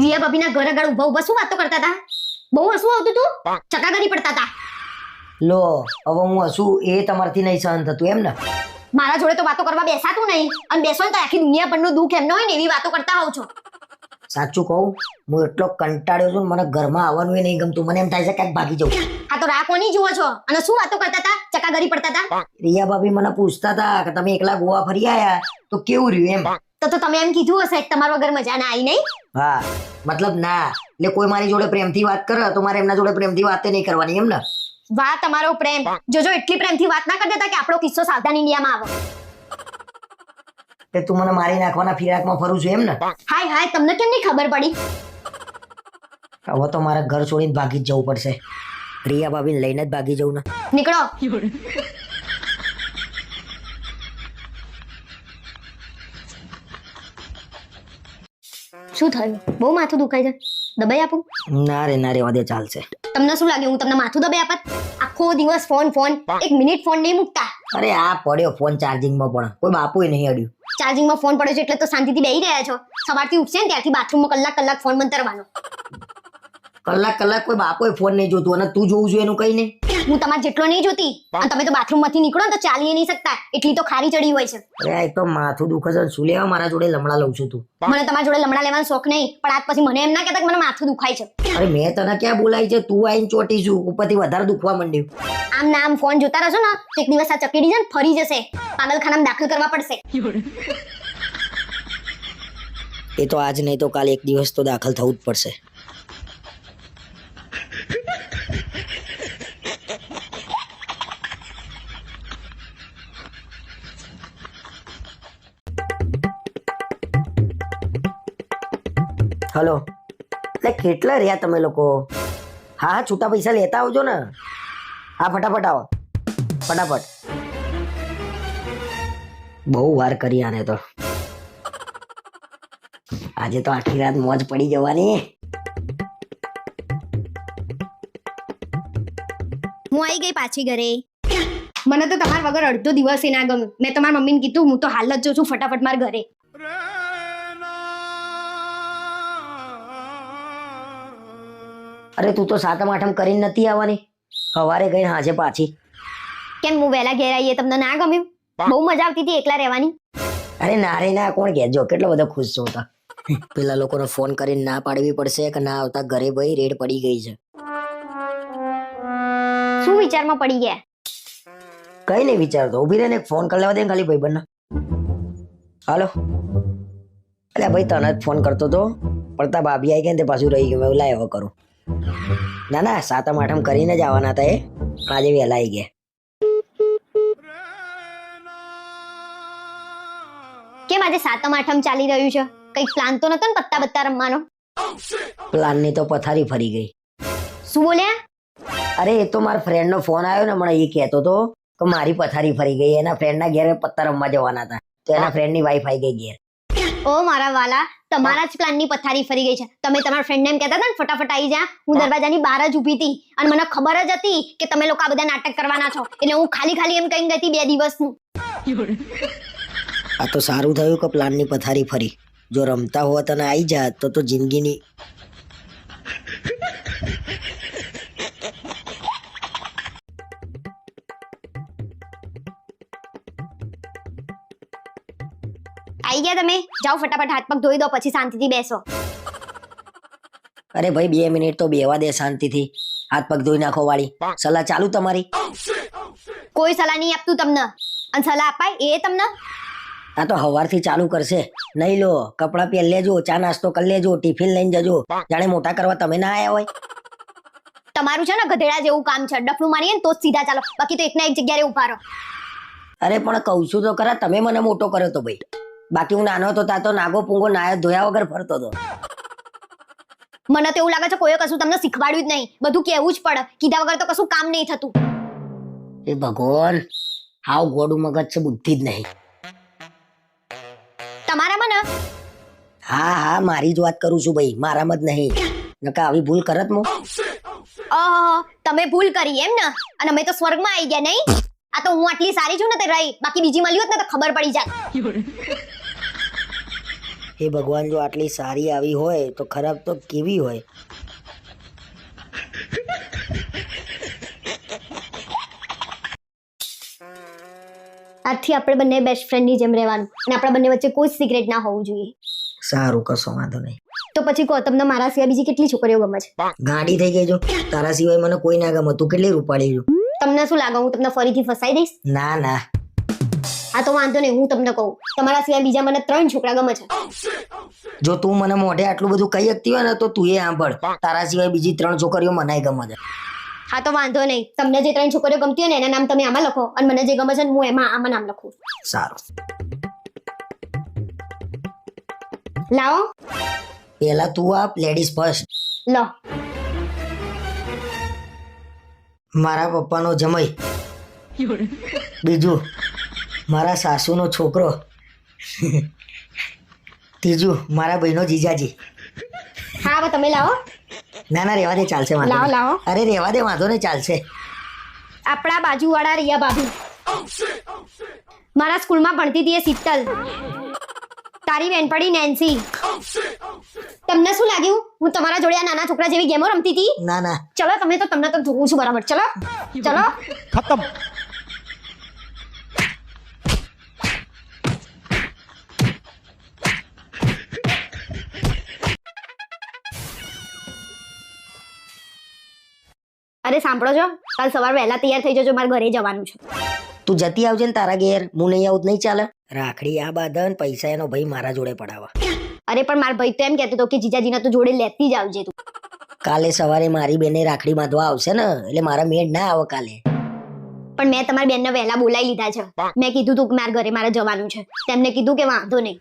રિયા ભાભીના ઘર આગળ ઊભા ઊભા શું વાતો કરતા હતા? બહુ હસવું આવતું તું? ચકાગરી પડતા હતા. લો હવે હું હસું એ તમારથી નહીં સહન થતું એમ ને? મારા જોડે તો વાતો કરવા બેસાતું નહીં. અને બેસો તો આખી દુનિયા પરનું દુઃખ એમનો હોય ને એવી વાતો કરતા હોવ છો. સાચું કહું હું એટલો કંટાળ્યો છું મને ઘરમાં આવવાનું નહીં ગમતું. મને એમ થાય છે ક્યાંક ભાગી જવું આ તો રાહ કોની જુઓ છો? અને શું વાતો કરતા હતા? ચકાગરી પડતા હતા? રિયા ભાભી મને પૂછતા હતા કે તમે એકલા ગોવા ફરી આયા? તો કેવું રહ્યું એમ? તો તો તમે એમ કીધું હશે કે તમારા વગર મજા ના આવી નહીં? હા મતલબ ના. એટલે કોઈ મારી જોડે પ્રેમથી વાત કરે તો મારે એમના જોડે પ્રેમથી વાત નહીં કરવાની એમ ને? વાહ તમારો પ્રેમ. જોજો એટલી પ્રેમથી વાત ના કરતા કે આપણો કિસ્સો સાવધાન ઇન્ડિયામાં આવે. તે તું મને મારી નાખવાના ફિરાકમાં ફરું છું એમ ને? હાય હાય તમને કેમ નહીં ખબર પડી? હવે તો મારે ઘર છોડીને ભાગી જ જવું પડશે. પ્રિયા ભાભીને લઈને જ ભાગી જવું ને. નીકળો. શું થયું? બહુ માથું દુખાય છે. દબાઈ આપું? ના રે ના રે વાદે ચાલશે. તમને શું લાગે? હું તમને માથું દબાઈ આપત? આખો દિવસ ફોન ફોન. એક મિનિટ ફોન નહીં મૂકતા. અરે આ પડ્યો ફોન ચાર્જિંગમાં પણ. કોઈ બાપુએ નહીં અડ્યું. ચાર્જિંગમાં ફોન પડ્યો છે એટલે તો શાંતિથી બેહી રહ્યા છો. સવારથી ઉઠશે ને ત્યારથી બાથરૂમમાં કલાક કલાક ફોન મંતરવાનો કલાક કલાક કોઈ બાપુએ ફોન નહીં જોતું અને તું જોવું છું એનું કઈ નહીં. હું તમારે જેટલો નહીં જોતી અને તમે તો બાથરૂમમાંથી નીકળો તો ચાલી નહીં શકતા. એટલી તો ખારી ચડી હોય છે. અરે એક તો માથું દુખે છે શું લેવા મારા જોડે લમડા લઉં છું તું? મને તમારા જોડે લમડા લેવાનો શોખ નહીં પણ આજ પછી મને એમ ના કહેતા કે મને માથું દુખાય છે. અરે મેં તને ક્યાં બોલાય છે? તું આઈને ચોટી છું ઉપરથી વધારે દુખવા માંડ્યું. આમ ના આમ ફોન જોતા રહેશો ને એક દિવસ આ ચકેડી છે ફરી જશે. પાગલખાનામાં દાખલ કરવા પડશે. એ તો આજ નહીં તો કાલ એક દિવસ તો દાખલ થવું જ પડશે. હલો. એટલે કેટલા રહ્યા તમે લોકો? હા હા, છૂટા પૈસા લેતા આવજો ને. હા, ફટાફટ આવો. ફટાફટ. બહુ વાર કરી આને તો. આજે તો આખી રાત મોજ પડી જવાની. હું આવી ગઈ પાછી ઘરે. મને તો તમારા વગર અડધો દિવસ ના ગમ્યું મેં તમારા મમ્મીને કીધું, હું તો હાલ જ જઉં છું ફટાફટ મારા ઘરે. અરે તું તો સાતમ આઠમ કરીને નથી આવવાની. સવારે ગઈ હાજે પાછી. કેમ હું વહેલા ઘેર આવીએ? તમને ના ગમ્યું? બહુ મજા આવતી હતી એકલા રહેવાની. અરે ના રે ના કોણ કહેજો? કેટલો બધો ખુશ છું તો. પેલા લોકોને ફોન કરીને ના પાડવી પડશે કે ના આવતા ઘરે ભાઈ રેડ પડી ગઈ છે. શું વિચારમાં પડી ગયા? કઈ નહીં વિચારતો. ઊભી રહીને ફોન કરી લેવા દે ખાલી ભાઈ બંને હાલો. અલ્યા ભાઈ તને જ ફોન કરતો તો. પડતા ભાભી આવી ગયા ને તે પાછું રહી ગયું. લાય હવે કરું. ના ના સાતમ આઠમ કરીને જ આવવાના હતા એ. પણ આજે વહેલા આવી ગયા. કેમ આજે સાતમ આઠમ ચાલી રહ્યું છે? કઈ પ્લાન તો નતો ને પત્તા બત્તા રમવાનો પ્લાનની તો પથારી ફરી ગઈ. શું બોલ્યા? અરે એ તો મારા ફ્રેન્ડ નો ફોન આવ્યો ને મને એ કહેતો તો કે મારી પથારી ફરી ગઈ. એના ફ્રેન્ડ ના ઘેર પત્તા રમવા જવાના હતા તો એના ફ્રેન્ડની વાઈફ આવી ગઈ ઘેર. ઓ મારા વાલા તમારા જ પ્લાનની પથારી ફરી ગઈ છે. તમે તમારા ફ્રેન્ડને એમ કહેતા હતા ને ફટાફટ આવી જા. હું દરવાજાની બહાર જ ઊભી હતી. અને મને ખબર જ હતી કે તમે લોકો આ બધા નાટક કરવાના છો. એટલે હું ખાલી ખાલી એમ કહીને ગઈ હતી બે દિવસનું. આ તો સારું થયું કે પ્લાનની પથારી ફરી. જો રમતા હોત અને આવી જાત તો તો જિંદગીની ગયા તમે. જાઓ ફટાફટ હાથ પગ ધોઈ દો પછી શાંતિથી બેસો. અરે ભાઈ બે મિનિટ તો બેવા દે શાંતિથી. હાથ પગ ધોઈ નાખો વાળી. સલાહ ચાલુ તમારી. કોઈ સલાહ નહીં આપતું તમને. અને સલાહ અપાય એ તમને. આ તો હવારથી ચાલુ કરશે. નહીં લો કપડાં પહેર લેજો ચા નાસ્તો કરી લેજો ટિફિન લઈને જજો. જાણે મોટા કરવા તમે ના આવ્યા હોય. તમારું છે ને ગધેડા જેવું કામ છે. ડફલું મારીએ ને તો સીધા ચાલો. બાકી તો એકના એક જગ્યાએ ઊભા રહો. અરે પણ કહું છું તો ખરા તમે મને મોટો કર્યો તો ભાઈ. બાકી હું નાનો હતો ત્યાં તો નાગો પૂંગો નાયો ધોયા વગર ફરતો હતો. મને તો એવું લાગે છે કોઈએ કશું તમને શીખવાડ્યું જ નહીં. બધું કેવું જ પડે. કીધા વગર તો કશું કામ નહીં થતું. એ ભગવાન હાવ ગોડું મગજ છે બુદ્ધિ જ નહીં. તમારામાં ને? હા હા મારી જ વાત કરું છું ભાઈ. મારામાં જ નહીં. નકા આવી ભૂલ કરત મો અહ, તમે ભૂલ કરી એમ ને? અને અમે તો સ્વર્ગમાં આવી ગયા નહીં? આ તો હું આટલી સારી છું ને તે રહી. બાકી બીજી મળી હોત ને તો ખબર પડી જાત. એ ભગવાન જો આટલી સારી આવી હોય તો ખરાબ તો કેવી હોય? આજથી આપણે બંને બેસ્ટ ફ્રેન્ડની જેમ રહેવાનું અને આપણા બંને વચ્ચે કોઈ સિક્રેટ ના હોવું જોઈએ. સારું કશો વાંધો નહીં. તો પછી કહો તમને મારા સિવાય બીજી કેટલી છોકરીઓ ગમે છે? ગાડી થઈ ગઈ જો. તારા સિવાય મને કોઈ ના ગમે. તું કેટલી રૂપાળી છું તમને શું લાગે? હું તમને ફરીથી ફસાઈ દઈશ? ના ના. આ તો વાંધો નહીં હું તમને કહું. તમારા સિવાય બીજા મને ત્રણ છોકરા ગમે છે. જો તું મને મોઢે આટલું બધું કહી શકતી હોય ને તો તું એ સાંભળ. તારા સિવાય બીજી ત્રણ છોકરીઓ મનાય ગમે છે. હા તો વાંધો નહીં. તમને જે ત્રણ છોકરીઓ ગમતી હોય ને એના નામ તમે આમાં લખો. અને મને જે ગમે છે ને હું એમાં આમાં નામ લખું. સારું. લાવો. પેલા તું આપ લેડીઝ ફર્સ્ટ લો. મારા પપ્પાનો જમાઈ બીજું. મારા સાસુનો છોકરો. ત્રીજું મારા ભાઈનો જીજાજી. હા હવે તમે લાવો. ના ના રેવા દે ચાલશે વાંધો લાવો લાવો. અરે રહેવા દે વાંધો ને ચાલશે. આપણા બાજુવાળા રિયા ભાભી. મારા સ્કૂલમાં ભણતી હતી એ શીતલ. તારી વેનપડી નેન્સી. તમને શું લાગ્યું? હું તમારા જોડે આ નાના છોકરા જેવી ગેમો રમતી હતી? ના ના. ચલો તમે તો તમને તો જોઉં છું બરાબર. ચલો ચલો. ખતમ. અરે સાંભળો છો કાલ સવાર વહેલા તૈયાર થઈ જજો મારે ઘરે જવાનું છે. તું જતી આવજે ને તારા ઘેર હું નહીં આવું નહીં ચાલે. રાખડી આ બાધન પૈસા એનો ભાઈ મારા જોડે પડાવવા. અરે પણ મારા ભાઈ તો એમ કહેતો હતો કે જીજાજીને તો જોડે લેતી જ આવજે તું. કાલે સવારે મારી બેને રાખડી બાંધવા આવશે ને એટલે મારા મેળ ના આવે કાલે. પણ મેં તમારી બેનને વહેલા બોલાવી લીધા છે. મેં કીધું તું કે મારા ઘરે મારે જવાનું છે. તેમને કીધું કે વાંધો નહીં.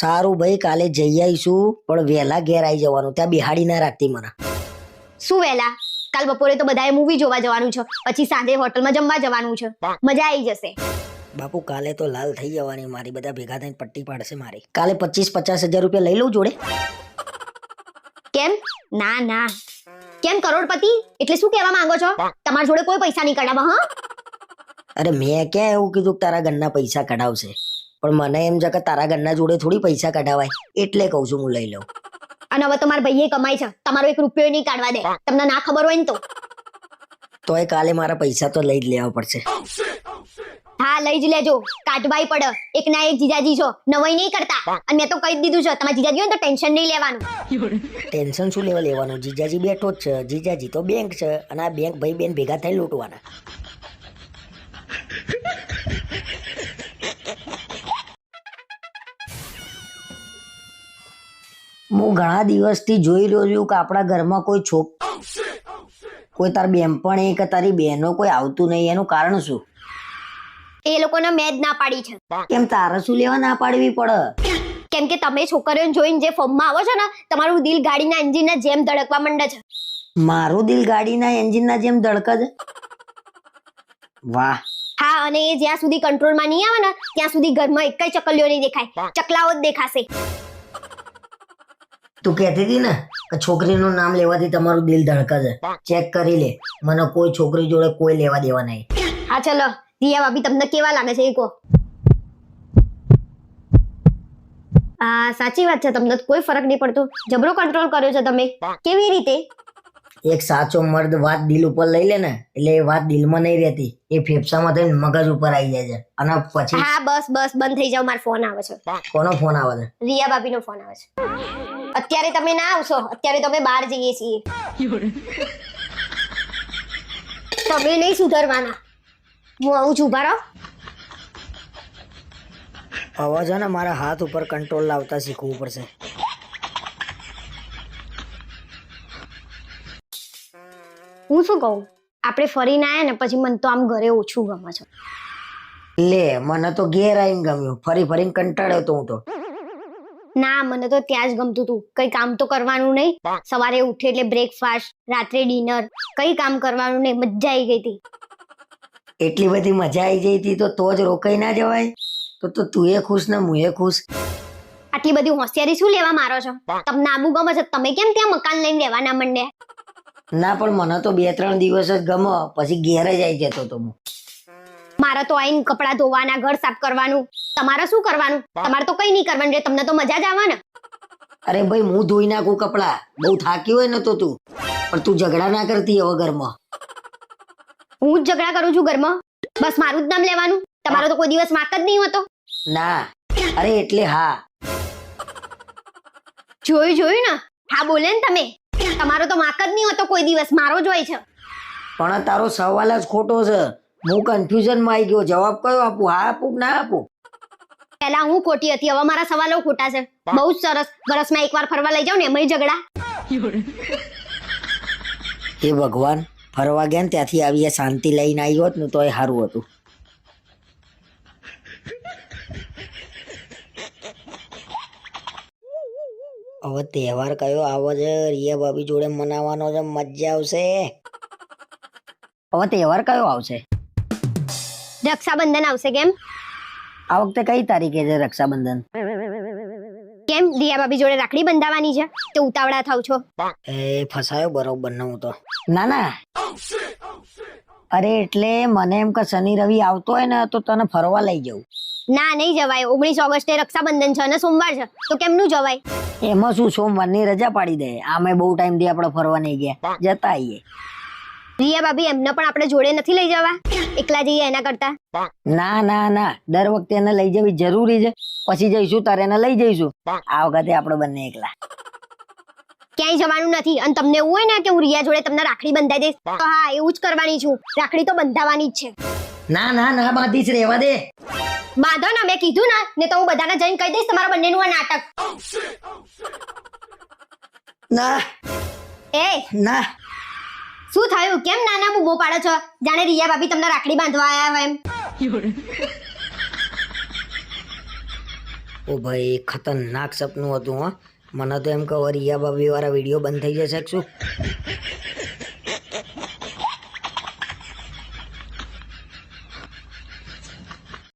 સારું ભાઈ કાલે જઈ આવીશું પણ વહેલા ઘેર આવી જવાનું ત્યાં બિહાડી ના રાખતી મને. શું વહેલા? કાલ બપોરે તો બધાએ મૂવી જોવા જવાનું છે. પછી સાંજે હોટલમાં જમવા જવાનું છે. મજા આવી જશે. બાપુ કાલે તો લાલ થઈ જવાની. મારી બધા ભેગા થઈને પટ્ટી પાડશે મારી. કાલે પચીસ પચાસ હજાર રૂપિયા લઈ લઉં જોડે. કેમ? ના ના. કેમ કરોડપતિ? એટલે શું કહેવા માંગો છો? તમારા જોડે કોઈ પૈસા નહીં કઢાવવા હા? અરે મેં ક્યાં એવું કીધું કે તારા ઘરના પૈસા કઢાવશે? પણ મને એમ છે કે તારા ઘરના જોડે થોડી પૈસા કઢાવાય. એટલે કહું છું હું લઈ લઉં. અને હવે તમારા ભાઈએ કમાઈ છે. તમારો એક રૂપિયો નહીં કાઢવા દે. તમને ના ખબર હોય ને તો. તોય કાલે મારા પૈસા તો લઈ જ લેવા પડશે. હા લઈ જ લેજો. કાઢવાય પડે. એક ના એક જીજાજી છો. નવાઈ નહીં કરતા. અને મેં તો કહી દીધું છે. તમારા જીજાજી હોય ને તો ટેન્શન નહીં લેવાનું. ટેન્શન શું લેવા લેવાનું? જીજાજી બેઠો જ છે. જીજાજી તો બેંક છે. અને આ બેંક ભાઈ બેન ભેગા થઈ લૂંટવાના. હું ઘણા દિવસથી જોઈ રહ્યો છું કે આપણા ઘરમાં કોઈ છોક કોઈ તાર બેનપણી કે તારી બહેનો કોઈ આવતું નહીં. એનું કારણ શું? એ લોકોને મેં જ ના પાડી છે. કેમ તારે શું લેવા ના પાડવી પડે? કેમ કે તમે છોકરીઓને જોઈને જે ફોર્મમાં આવો છો ને તમારું દિલ ગાડીના એન્જિનના જેમ ધડકવા માંડે છે. મારું દિલ ગાડીના એન્જિનના જેમ ધડકે છે? વાહ. હા અને એ જ્યાં સુધી કંટ્રોલમાં નહીં આવે ને ત્યાં સુધી ઘરમાં એક જ ચકલીઓ નહીં દેખાય. ચકલાઓ જ દેખાશે. તું કહેતી હતી ને કે છોકરીનું નામ લેવાથી તમારું દિલ ધડકે છે. ચેક કરી લે. મને કોઈ છોકરી જોડે કોઈ લેવા દેવા નહીં. હા ચલો. રિયા ભાભી તમને કેવા લાગે છે એ કહો. આ સાચી વાત છે તમને કોઈ ફરક નહીં પડતો. જબરો કંટ્રોલ કર્યો છે તમે. કેવી રીતે? એક સાચો મર્દ વાત દિલ ઉપર લઈ લે ને એટલે એ વાત દિલમાં નહીં રહેતી. એ ફેફસામાં થઈને મગજ ઉપર આવી જાય છે. અને પછી હા બસ બસ બંધ થઈ જાવ મારો ફોન આવે છે. કોનો ફોન આવે છે? રિયા ભાભીનો ફોન આવે છે. અત્યારે તમે ના આવશો અત્યારે તમે બહાર જઈએ છીએ. તમે નહીં સુધરવાના. હું આવું છું ઊભા રહો. અવાજ ને મારા હાથ ઉપર કંટ્રોલ લાવતા શીખવું પડશે. હું શું કહું? આપણે ફરીને આવ્યા ને પછી મને તો આમ ઘરે ઓછું ગમે છે. લે મને તો ઘેર આવીને ગમ્યું. ફરી ફરીને કંટાળ્યો તો હું તો. ના મને તો ત્યાં જ ગમતું હતું કઈ કામ તો કરવાનું નહીં. સવારે ઉઠે એટલે બ્રેકફાસ્ટ રાત્રે ડિનર કઈ કામ કરવાનું નહીં. મજા આવી ગઈ હતી. એટલી બધી મજા આવી ગઈ હતી તો તો જ રોકાઈ ના જવાય? તો તો તું એ ખુશ ને હું એ ખુશ. આટલી બધી હોશિયારી શું લેવા મારો છો? તમને આબુ ગમે છે તમે કેમ ત્યાં મકાન લઈને રહેવાના મંડ્યા ના પણ મને તો બે ત્રણ દિવસ જ ગમો. પછી ઘેર જ આવી જતો તો હું. મારે તો આઈને કપડાં ધોવાના ઘર સાફ કરવાનું. તમારે શું કરવાનું? તમારે તો કઈ નહીં કરવાનું તમને તો મજા જ આવવાના અરે ભાઈ હું ધોઈ નાખું કપડાં. બહુ થાકી હોય ને તો તું. પણ તું ઝઘડા ના કરતી હવે ઘરમાં. હું જ ઝઘડા કરું છું ઘરમાં. બસ મારું જ નામ લેવાનું. તમારો તો કોઈ દિવસ વાંક જ નહીં હોતો. ના. અરે એટલે હા. જોયું જોયું ને? હા બોલે ને તમે. તમારો તો વાંક જ નહીં હોતો કોઈ દિવસ મારો જ હોય છે. પણ તારો સવાલ જ ખોટો છે. હું કન્ફ્યુઝનમાં આવી ગયો. જવાબ કયો આપું? હા આપું કે ના આપું? પહેલા હું ખોટી હતી હવે મારા સવાલો ખોટા છે. બહુ જ સરસ. વરસમાં એકવાર ફરવા લઈ જાવ ને એમાંય ઝઘડા. હે ભગવાન ફરવા ગયા ને ત્યાંથી આવીએ શાંતિ લઈને આવી હોત ને એ સારું હતું. હવે તહેવાર કયો આવો છે? રિયા ભાભી જોડે મનાવવાનો છે મજા આવશે. હવે તહેવાર કયો આવશે? રક્ષાબંધન આવશે કેમ? આ વખતે કઈ તારીખે છે રક્ષાબંધન? કેમ? રિયા ભાભી જોડે રાખડી બંધાવાની છે તો ઉતાવળા થાવ છો? એ ફસાયો બરોબર ને હું તો. ના ના. અરે એટલે મને એમ કે શનિ રવિ આવતો હોય ને તો તને ફરવા લઈ જવું. ના નહીં જવાય. ઓગણીસ ઓગસ્ટે રક્ષાબંધન છે અને સોમવાર છે. તો કેમનું જવાય? એમાં શું સોમવારની રજા પાડી દે? આમે બહુ ટાઈમથી આપણે ફરવા નહીં ગયા. જતા આવીએ રિયા ભાભી એમને પણ આપણે જોડે નથી લઈ જવા? એકલા જઈએ એના કરતા? ના ના ના. દર વખતે એને લઈ જવી જરૂરી છે. પછી જઈશું તારે એને લઈ જઈશું. આ વખતે આપણે બંને એકલા. ક્યાંય જવાનું નથી. અને તમને એવું હોય ને કે હું રિયા જોડે તમને રાખડી બંધાઈ દઈશ? તો હા એવું જ કરવાની છું. રાખડી તો બંધાવાની જ છે. ના ના ના બાંધીશ રહેવા દે. બાંધો ને મેં કીધું ને ને તો હું બધાને જઈને કહી દઈશ તમારા બંનેનું આ નાટક. ના. એ ના. શું થયું? કેમ નાના બૂમો પાડો છો? જાણે રિયા ભાભી તમને રાખડી બાંધવા આવ્યા હોય એમ. ઓ ભાઈ ખતરનાક સપનું હતું હો. મને તો એમ કહો રિયા ભાભી વાળા વીડિયો બંધ થઈ જશે શું?